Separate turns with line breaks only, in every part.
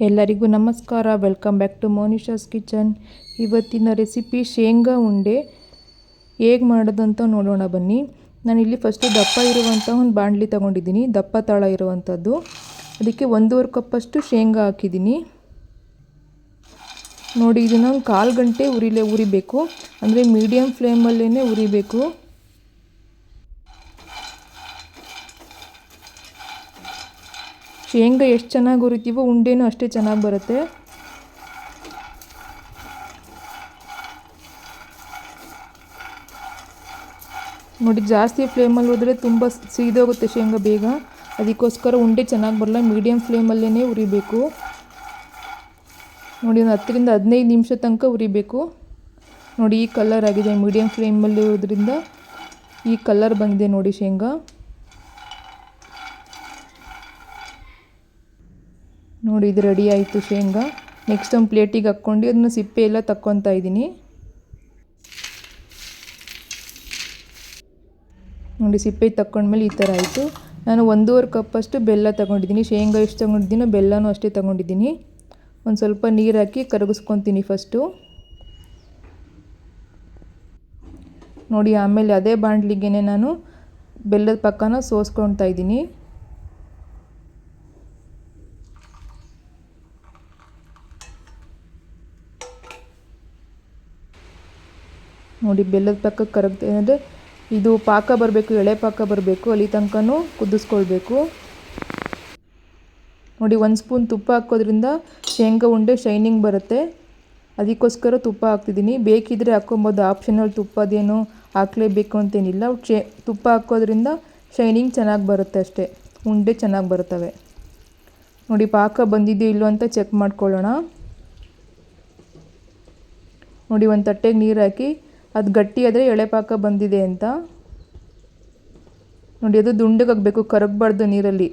ಎಲ್ಲರಿಗೂ ನಮಸ್ಕಾರ. Welcome back to Monisha's kitchen ಇವತ್ತಿನ ರೆಸಿಪಿ ಶೇಂಗಾ ಉಂಡೆ. ಹೇಗೆ ಮಾಡೋದು ನೋಡೋಣ ಬನ್ನಿ. ನಾನು ಇಲ್ಲಿ ಫಸ್ಟು ದಪ್ಪ ಇರುವಂಥ ಒಂದು ಬಾಣಲಿ ತಗೊಂಡಿದ್ದೀನಿ. ದಪ್ಪ ತಾಳ ಇರುವಂಥದ್ದು ಅದಕ್ಕೆ ಒಂದೂವರೆ ಕಪ್ಪಷ್ಟು ಶೇಂಗಾ ಹಾಕಿದ್ದೀನಿ. ನೋಡಿ, ಇದನ್ನು ಒಂದು ಕಾಲು ಗಂಟೆ ಉರಿಲೇ ಉರಿಬೇಕು. ಅಂದರೆ ಮೀಡಿಯಮ್ ಫ್ಲೇಮಲ್ಲೇ ಉರಿಬೇಕು. ಶೇಂಗಾ ಎಷ್ಟು ಚೆನ್ನಾಗಿ ಹುರಿತೀವೋ ಉಂಡೆನೂ ಅಷ್ಟೇ ಚೆನ್ನಾಗಿ ಬರುತ್ತೆ. ನೋಡಿ ಜಾಸ್ತಿ ಫ್ಲೇಮಲ್ಲಿ ಹೋದರೆ ತುಂಬ ಸೀದೋಗುತ್ತೆ ಶೇಂಗಾ ಬೇಗ. ಅದಕ್ಕೋಸ್ಕರ ಉಂಡೆ ಚೆನ್ನಾಗಿ ಬರಲ್ಲ ಮೀಡಿಯಮ್ ಫ್ಲೇಮಲ್ಲೇ ಉರಿಬೇಕು. ನೋಡಿ ಒಂದು ಹತ್ತರಿಂದ ಹದಿನೈದು ನಿಮಿಷ ತನಕ ಉರಿಬೇಕು. ನೋಡಿ ಈ ಕಲರ್ ಆಗಿದೆ ಮೀಡಿಯಮ್ ಫ್ಲೇಮಲ್ಲಿ ಇರೋದ್ರಿಂದ ಈ ಕಲರ್ ಬಂದಿದೆ ನೋಡಿ ಶೇಂಗಾ ನೋಡಿ, ಇದು ರೆಡಿ ಆಯಿತು ಶೇಂಗಾ. ನೆಕ್ಸ್ಟ್ ಒಂದು ಪ್ಲೇಟಿಗೆ ಹಾಕ್ಕೊಂಡು ಅದನ್ನ ಸಿಪ್ಪೆ ಎಲ್ಲ ತಕ್ಕೊತಾ ಇದ್ದೀನಿ. ನೋಡಿ, ಸಿಪ್ಪೆ ತಕ್ಕೊಂಡ್ಮೇಲೆ ಈ ಥರ ಆಯಿತು. ನಾನು ಒಂದೂವರೆ ಕಪ್ಪಷ್ಟು ಬೆಲ್ಲ ತಗೊಂಡಿದ್ದೀನಿ. ಶೇಂಗಾ ಎಷ್ಟು ತಗೊಂಡಿದ್ದೀನೋ ಬೆಲ್ಲನೂ ಅಷ್ಟೇ ತಗೊಂಡಿದ್ದೀನಿ. ಒಂದು ಸ್ವಲ್ಪ ನೀರು ಹಾಕಿ ಕರಗಿಸ್ಕೊತೀನಿ ಫಸ್ಟು. ನೋಡಿ, ಆಮೇಲೆ ಅದೇ ಬಾಣಲಿಗೆ ನಾನು ಬೆಲ್ಲದ ಪಕ್ಕನ ಸೋಸ್ಕೊತಾ ಇದ್ದೀನಿ. ನೋಡಿ, ಬೆಲ್ಲದ ಪಕ್ಕ ಕರಗ್ತಾ ಅಂದರೆ ಇದು ಪಾಕ ಬರಬೇಕು, ಎಳೆ ಪಾಕ ಬರಬೇಕು, ಅಲ್ಲಿ ತನಕನೂ ಕುದಿಸ್ಕೊಳ್ಬೇಕು. ನೋಡಿ, ಒಂದು ಸ್ಪೂನ್ ತುಪ್ಪ ಹಾಕೋದ್ರಿಂದ ಶೇಂಗಾ ಉಂಡೆ ಶೈನಿಂಗ್ ಬರುತ್ತೆ. ಅದಕ್ಕೋಸ್ಕರ ತುಪ್ಪ ಹಾಕ್ತಿದ್ದೀನಿ. ಬೇಕಿದ್ದರೆ ಹಾಕ್ಕೊಬೋದು. ಆಪ್ಷನಲ್ ತುಪ್ಪ ಅದೇನು ಹಾಕಲೇಬೇಕು ಅಂತೇನಿಲ್ಲ. ಶೇ ತುಪ್ಪ ಹಾಕೋದ್ರಿಂದ ಶೈನಿಂಗ್ ಚೆನ್ನಾಗಿ ಬರುತ್ತೆ ಅಷ್ಟೇ. ಉಂಡೆ ಚೆನ್ನಾಗಿ ಬರ್ತವೆ. ನೋಡಿ, ಪಾಕ ಬಂದಿದೆಯೋ ಇಲ್ಲೋ ಅಂತ ಚೆಕ್ ಮಾಡ್ಕೊಳ್ಳೋಣ. ನೋಡಿ, ಒಂದು ತಟ್ಟೆಗೆ ನೀರು ಹಾಕಿ ಅದು ಗಟ್ಟಿ ಆದರೆ ಎಳೆ ಪಾಕ ಬಂದಿದೆ ಅಂತ. ನೋಡಿ, ಅದು ದುಂಡಗಾಗಬೇಕು, ಕರಗಬಾರ್ದು ನೀರಲ್ಲಿ.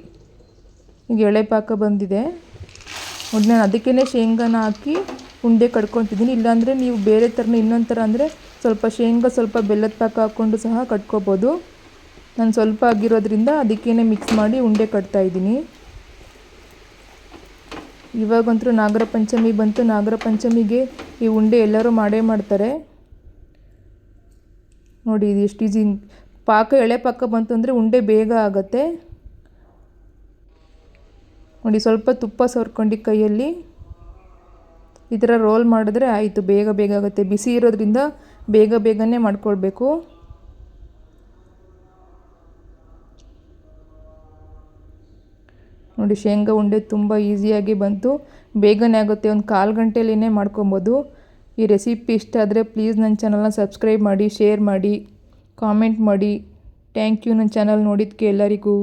ಈಗ ಎಳೆಪಾಕ ಬಂದಿದೆ. ನೋಡಿ, ನಾನು ಅದಕ್ಕೇ ಶೇಂಗಾನ ಹಾಕಿ ಉಂಡೆ ಕಟ್ಕೊತಿದ್ದೀನಿ ಇಲ್ಲಾಂದರೆ ನೀವು ಬೇರೆ ಥರನೇ ಇನ್ನೊಂದು ಥರ ಅಂದರೆ ಸ್ವಲ್ಪ ಶೇಂಗಾ, ಸ್ವಲ್ಪ ಬೆಲ್ಲದ ಪಾಕ ಹಾಕ್ಕೊಂಡು ಸಹ ಕಟ್ಕೋಬೋದು. ನಾನು ಸ್ವಲ್ಪ ಆಗಿರೋದ್ರಿಂದ ಅದಕ್ಕೇ ಮಿಕ್ಸ್ ಮಾಡಿ ಉಂಡೆ ಕಟ್ತಾಯಿದ್ದೀನಿ ಇವಾಗಂತೂ ನಾಗರ ಪಂಚಮಿ ಬಂತು. ನಾಗರ ಪಂಚಮಿಗೆ ಈ ಉಂಡೆ ಎಲ್ಲರೂ ಮಾಡೇ ಮಾಡ್ತಾರೆ. ನೋಡಿ, ಇದು ಎಷ್ಟು ಈಸಿ. ಪಾಕ, ಎಳೆ ಪಾಕ ಬಂತು ಅಂದರೆ ಉಂಡೆ ಬೇಗ ಆಗುತ್ತೆ. ನೋಡಿ, ಸ್ವಲ್ಪ ತುಪ್ಪ ಸವರ್ಕೊಂಡು ಕೈಯಲ್ಲಿ. ಈ ಥರ ರೋಲ್ ಮಾಡಿದ್ರೆ ಆಯಿತು, ಬೇಗ ಬೇಗ ಆಗುತ್ತೆ. ಬಿಸಿ ಇರೋದ್ರಿಂದ ಬೇಗ ಬೇಗನೆ ಮಾಡ್ಕೊಳ್ಬೇಕು. ನೋಡಿ, ಶೇಂಗಾ ಉಂಡೆ ತುಂಬ ಈಸಿಯಾಗಿ ಬಂತು. ಬೇಗನೆ ಆಗುತ್ತೆ, ಒಂದು ಕಾಲು ಗಂಟೆಯಲ್ಲಿನೇ ಮಾಡ್ಕೊಬೋದು. ಈ ರೆಸಿಪಿ ಇಷ್ಟ ಆದರೆ ಪ್ಲೀಸ್ ನನ್ನ ಚಾನಲ್ನ ಸಬ್ಸ್ಕ್ರೈಬ್ ಮಾಡಿ, ಶೇರ್ ಮಾಡಿ, ಕಾಮೆಂಟ್ ಮಾಡಿ. ಥ್ಯಾಂಕ್ ಯು ನನ್ನ ಚಾನಲ್ ನೋಡಿದ್ದಕ್ಕೆ ಎಲ್ಲರಿಗೂ.